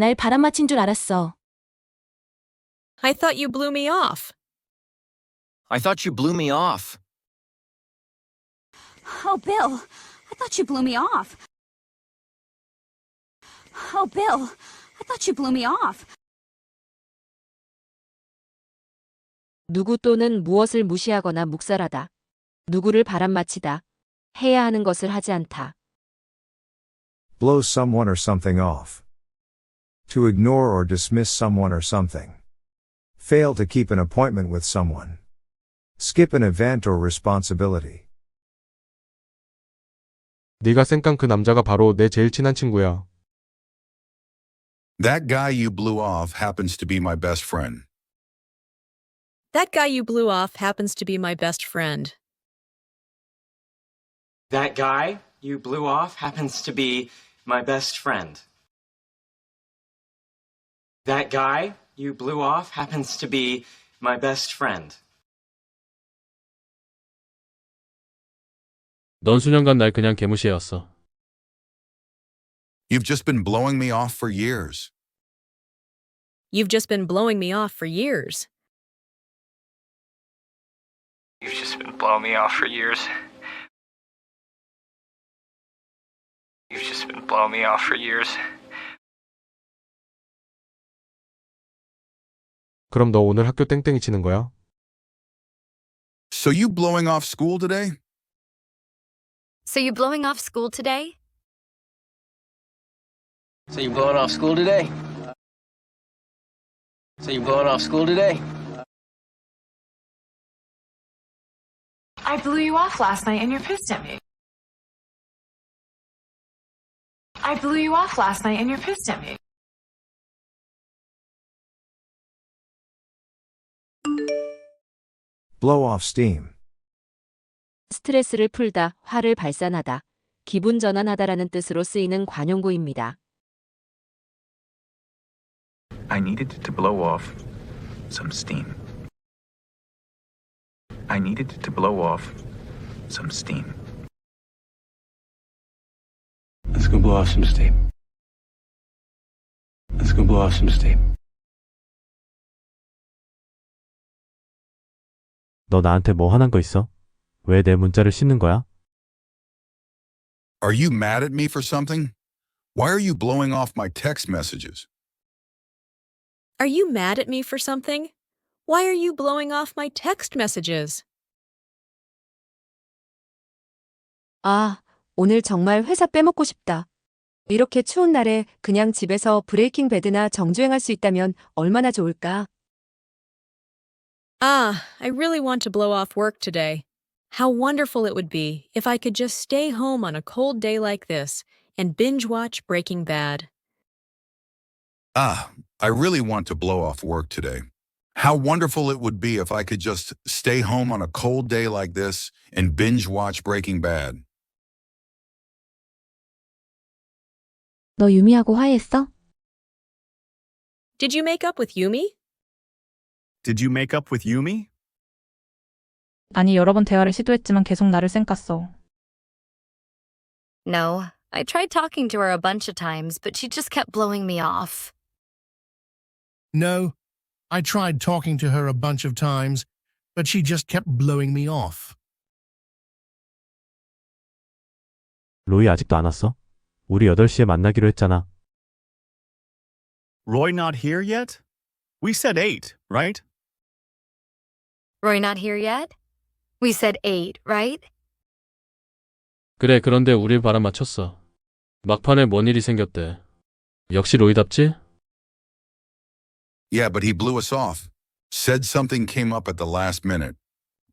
날 바람맞힌 줄 알았어. I thought you blew me off. I thought you blew me off. Oh, Bill, I thought you blew me off. Oh, Bill, I thought you blew me off. 누구 또는 무엇을 무시하거나 묵살하다. 누구를 바람마치다. 해야 하는 것을 하지 않다. Blow someone or something off. To ignore or dismiss someone or something. Fail to keep an appointment with someone. Skip an event or responsibility. 네가 쌩깐 그 남자가 바로 내 제일 친한 친구야. That guy you blew off happens to be my best friend. That guy you blew off happens to be my best friend. That guy you blew off happens to be my best friend. That guy you blew off happens to be my best friend. 넌 수년간 날 그냥 개무시해왔어. You've just been blowing me off for years. You've just been blowing me off for years. You've just been blowing me off for years. You've just been blowing me off for years. 그럼 너 오늘 학교 땡땡이 치는 거야? So you blowing off school today? So you blowing off school today? So you blowing off school today? So you blowing off school today? I blew you off last night and you're pissed at me. I blew you off last night and you're pissed at me. Blow off steam. 스트레스를 풀다, 화를 발산하다, 기분 전환하다라는 뜻으로 쓰이는 관용구입니다. I needed to blow off some steam. I needed to blow off some steam. Let's go blow off some steam. Let's go blow off some steam. 너 나한테 뭐 화난 거 있어? 왜 내 문자를 씹는 거야? Are you mad at me for something? Why are you blowing off my text messages? Are you mad at me for something? Why are you blowing off my text messages? 아, 오늘 정말 회사 빼먹고 싶다. 이렇게 추운 날에 그냥 집에서 브레이킹 배드나 정주행할 수 있다면 얼마나 좋을까? Ah, I really want to blow off work today. How wonderful it would be if I could just stay home on a cold day like this and binge watch Breaking Bad. Ah, I really want to blow off work today. How wonderful it would be if I could just stay home on a cold day like this and binge watch Breaking Bad. 너 유미하고 화해했어? Did you make up with Yumi? Did you make up with Yumi? 아니, 여러 번 대화를 시도했지만 계속 나를 쌩깠어. No, I tried talking to her a bunch of times, but she just kept blowing me off. No, I tried talking to her a bunch of times, but she just kept blowing me off. 로이 아직도 안 왔어? 우리 8시에 만나기로 했잖아. Roy not here yet? We said eight, right? Roy not here yet? We said eight, right? 그래, 그런데 우릴 바람맞췄어. 막판에 뭔 일이 생겼대. 역시 로이답지? Yeah, but he blew us off. Said something came up at the last minute.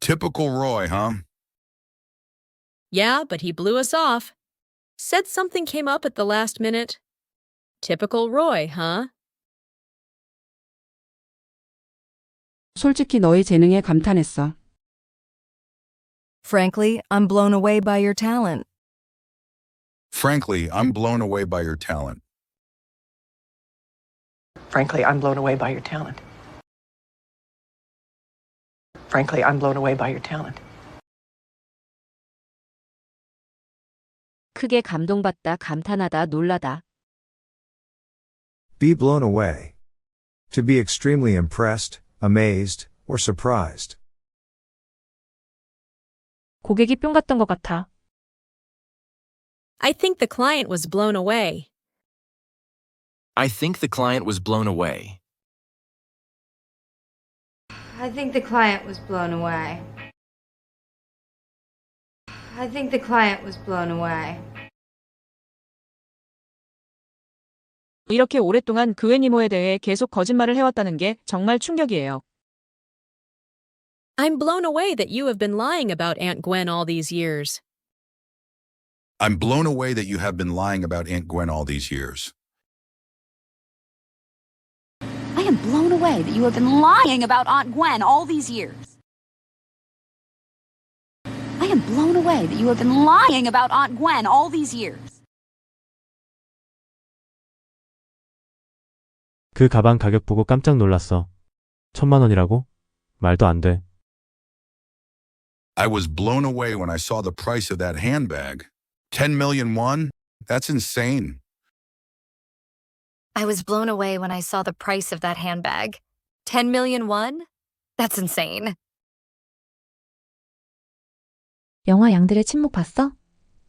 Typical Roy, huh? Yeah, but he blew us off. Said something came up at the last minute. Typical Roy, huh? 솔직히 너의 재능에 감탄했어. Frankly, I'm blown away by your talent. Frankly, I'm blown away by your talent. Frankly, I'm blown away by your talent. Frankly, I'm blown away by your talent. 크게 감동받다, 감탄하다, 놀라다. Be blown away. To be extremely impressed, amazed, or surprised. 고객이 뿅 갔던 것 같아. I think the client was blown away. I think the client was blown away. I think the client was blown away. I think the client was blown away. 이렇게 오랫동안 그 애니모에 대해 계속 거짓말을 해왔다는 게 정말 충격이에요. I'm blown away that you have been lying about Aunt Gwen all these years. I'm blown away that you have been lying about Aunt Gwen all these years. I am blown away that you have been lying about Aunt Gwen all these years. I am blown away that you have been lying about Aunt Gwen all these years. 그 가방 가격 보고 깜짝 놀랐어. 천만 원이라고? 말도 안 돼. I was blown away when I saw the price of that handbag. 10 million won? That's insane. I was blown away when I saw the price of that handbag. 10 million won? That's insane. 영화 양들의 침묵 봤어?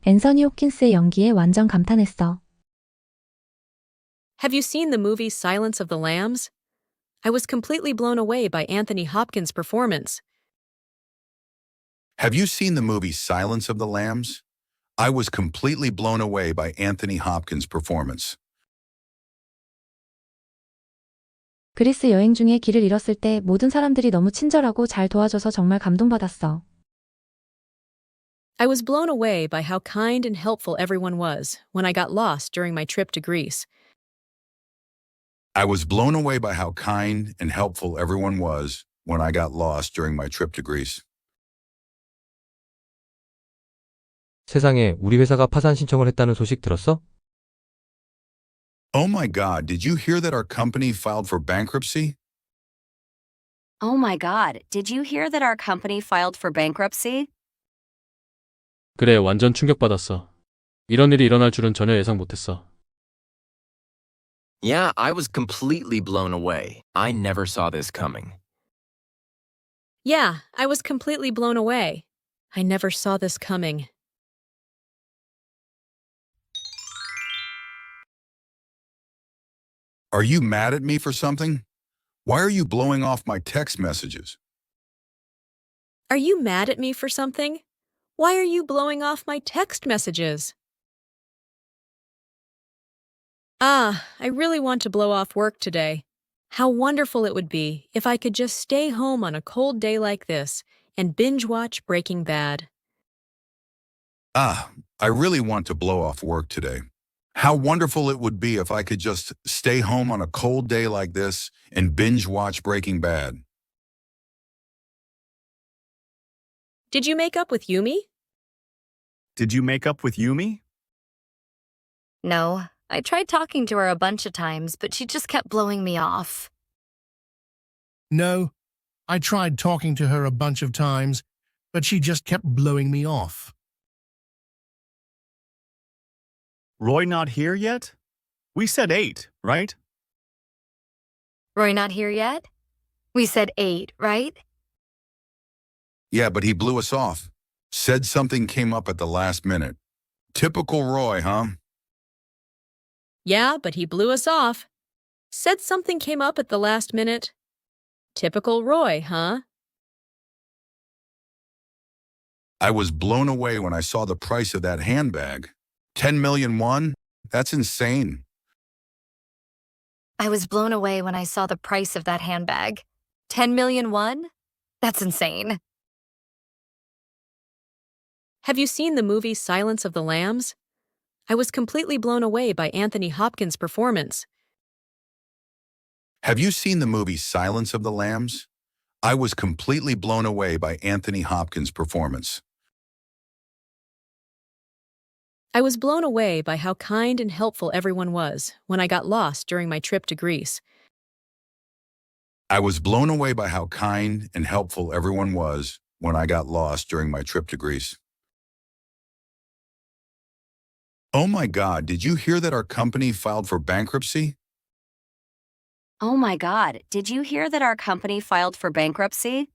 앤서니 호킨스의 연기에 완전 감탄했어. Have you seen the movie Silence of the Lambs? I was completely blown away by Anthony Hopkins' performance. Have you seen the movie Silence of the Lambs? I was completely blown away by Anthony Hopkins' performance. 그리스 여행 중에 길을 잃었을 때 모든 사람들이 너무 친절하고 잘 도와줘서 정말 감동받았어. I was blown away by how kind and helpful everyone was when I got lost during my trip to Greece. I was blown away by how kind and helpful everyone was when I got lost during my trip to Greece. 세상에, 우리 회사가 파산 신청을 했다는 소식 들었어? Oh my God, did you hear that our company filed for bankruptcy? Oh my god, did you hear that our company filed for bankruptcy? 그래, 완전 충격받았어. 이런 일이 일어날 줄은 전혀 예상 못했어. Yeah, I was completely blown away. I never saw this coming. Yeah, I was completely blown away. I never saw this coming. Are you mad at me for something? Why are you blowing off my text messages? Are you mad at me for something? Why are you blowing off my text messages? Ah, I really want to blow off work today. How wonderful it would be if I could just stay home on a cold day like this and binge watch Breaking Bad. Ah, I really want to blow off work today. How wonderful it would be if I could just stay home on a cold day like this and binge watch Breaking Bad. Did you make up with Yumi? Did you make up with Yumi? No, I tried talking to her a bunch of times, but she just kept blowing me off. No, I tried talking to her a bunch of times, but she just kept blowing me off. Roy not here yet? We said eight, right? Roy not here yet? We said eight, right? Yeah, but he blew us off. Said something came up at the last minute. Typical Roy, huh? Yeah, but he blew us off. Said something came up at the last minute. Typical Roy, huh? I was blown away when I saw the price of that handbag. 10 million won? That's insane. I was blown away when I saw the price of that handbag. 10 million won? That's insane. Have you seen the movie Silence of the Lambs? I was completely blown away by Anthony Hopkins' performance. Have you seen the movie Silence of the Lambs? I was completely blown away by Anthony Hopkins' performance. I was blown away by how kind and helpful everyone was when I got lost during my trip to Greece. I was blown away by how kind and helpful everyone was when I got lost during my trip to Greece. Oh my God, did you hear that our company filed for bankruptcy? Oh my god, did you hear that our company filed for bankruptcy?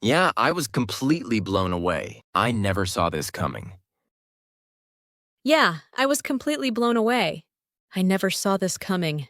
Yeah, I was completely blown away. I never saw this coming. Yeah, I was completely blown away. I never saw this coming.